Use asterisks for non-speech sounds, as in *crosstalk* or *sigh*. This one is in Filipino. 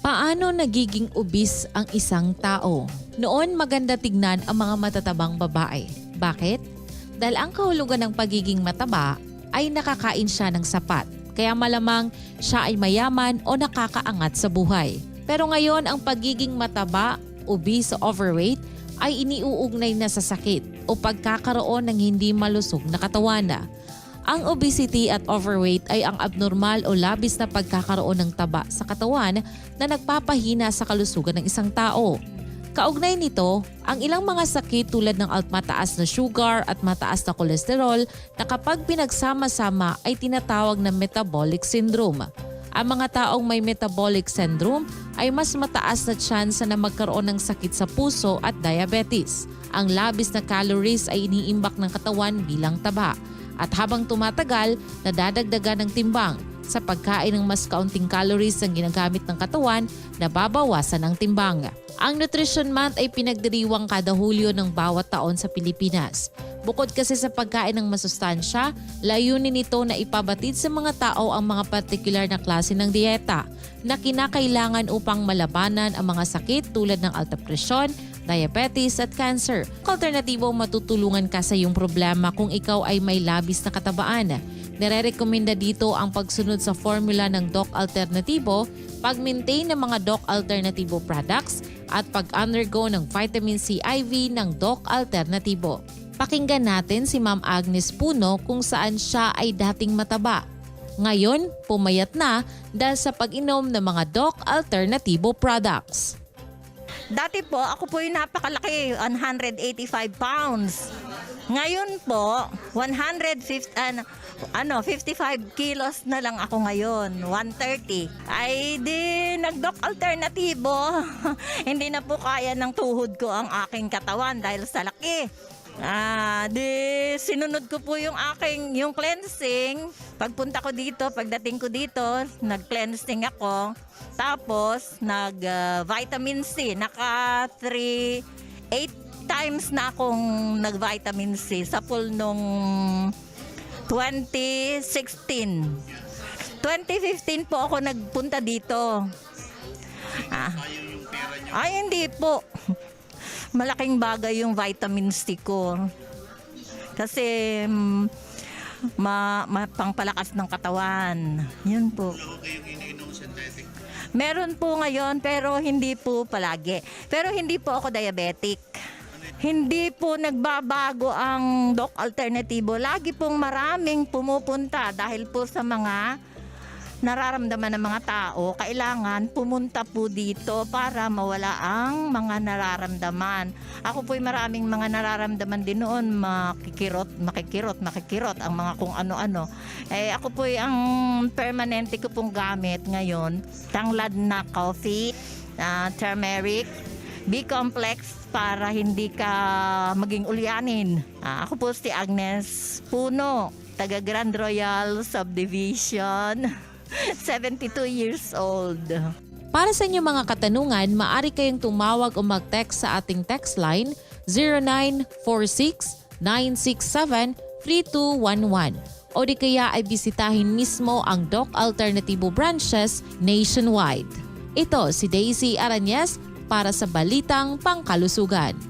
Paano nagiging ubis ang isang tao? Noon maganda tignan ang mga matatabang babae. Bakit? Dahil ang kahulugan ng pagiging mataba ay nakakain siya ng sapat. Kaya malamang siya ay mayaman o nakakaangat sa buhay. Pero ngayon ang pagiging mataba, obese o overweight ay iniuugnay na sa sakit o pagkakaroon ng hindi malusog na katawan. Ang obesity at overweight ay ang abnormal o labis na pagkakaroon ng taba sa katawan na nagpapahina sa kalusugan ng isang tao. Kaugnay nito, ang ilang mga sakit tulad ng mataas na sugar at mataas na kolesterol na kapag pinagsama-sama ay tinatawag na metabolic syndrome. Ang mga taong may metabolic syndrome ay mas mataas na tsansa na magkaroon ng sakit sa puso at diabetes. Ang labis na calories ay iniimbak ng katawan bilang taba. At habang tumatagal, nadadagdagan ng timbang. Sa pagkain ng mas kaunting calories ang ginagamit ng katawan, nababawasan ang timbang. Ang Nutrition Month ay pinagdiriwang kada Hulyo ng bawat taon sa Pilipinas. Bukod kasi sa pagkain ng masustansya, layunin nito na ipabatid sa mga tao ang mga particular na klase ng dieta na kinakailangan upang malabanan ang mga sakit tulad ng alta presyon, diabetes at cancer. Alternatibong matutulungan ka sa iyong problema kung ikaw ay may labis na katabaan. Nire-recommenda dito ang pagsunod sa formula ng Doc Alternatibo, pag-maintain ng mga Doc Alternatibo products at pag-undergo ng vitamin C IV ng Doc Alternatibo. Pakinggan natin si Ma'am Agnes Puno kung saan siya ay dating mataba. Ngayon, pumayat na dahil sa pag-inom ng mga Doc Alternatibo products. Dati po, ako po yung napakalaki, 185 pounds. Ngayon po, 150, ano, ano, 55 kilos na lang ako ngayon, 130. Ay di, nag-doc alternatibo. *laughs* Hindi na po kaya ng tuhod ko ang aking katawan dahil sa laki. Ah, di sinunod ko po yung aking yung cleansing. Pagpunta ko dito, pagdating ko dito, nag-cleansing ako. Tapos nag ah, vitamin C, naka 3 8 times na akong nag vitamin C sa pool nung 2016. 2015 po ako nagpunta dito. Ah. Ay, hindi po. Malaking bagay yung vitamin C ko. Kasi mm, ma, ma pangpalakas ng katawan. Yun po. Meron po ngayon pero hindi po palagi. Pero hindi po ako diabetic. Hindi po nagbabago ang doc alternatibo. Lagi pong maraming pumupunta dahil po sa mga nararamdaman ng mga tao, kailangan pumunta po dito para mawala ang mga nararamdaman. Ako po'y maraming mga nararamdaman din noon, makikirot, makikirot, makikirot, ang mga kung ano-ano. Eh, ako po'y ang permanente ko pong gamit ngayon, tanglad na coffee, ah, turmeric, B-complex para hindi ka maging ulyanin. Ah, ako po si Agnes Puno, taga Grand Royal Subdivision, *laughs* 72 years old. Para sa inyong mga katanungan, maaari kayong tumawag o mag-text sa ating text line 0946-967-3211 o di kaya ay bisitahin mismo ang Doc Alternativo branches nationwide. Ito si Daisy Aranyes para sa Balitang Pangkalusugan.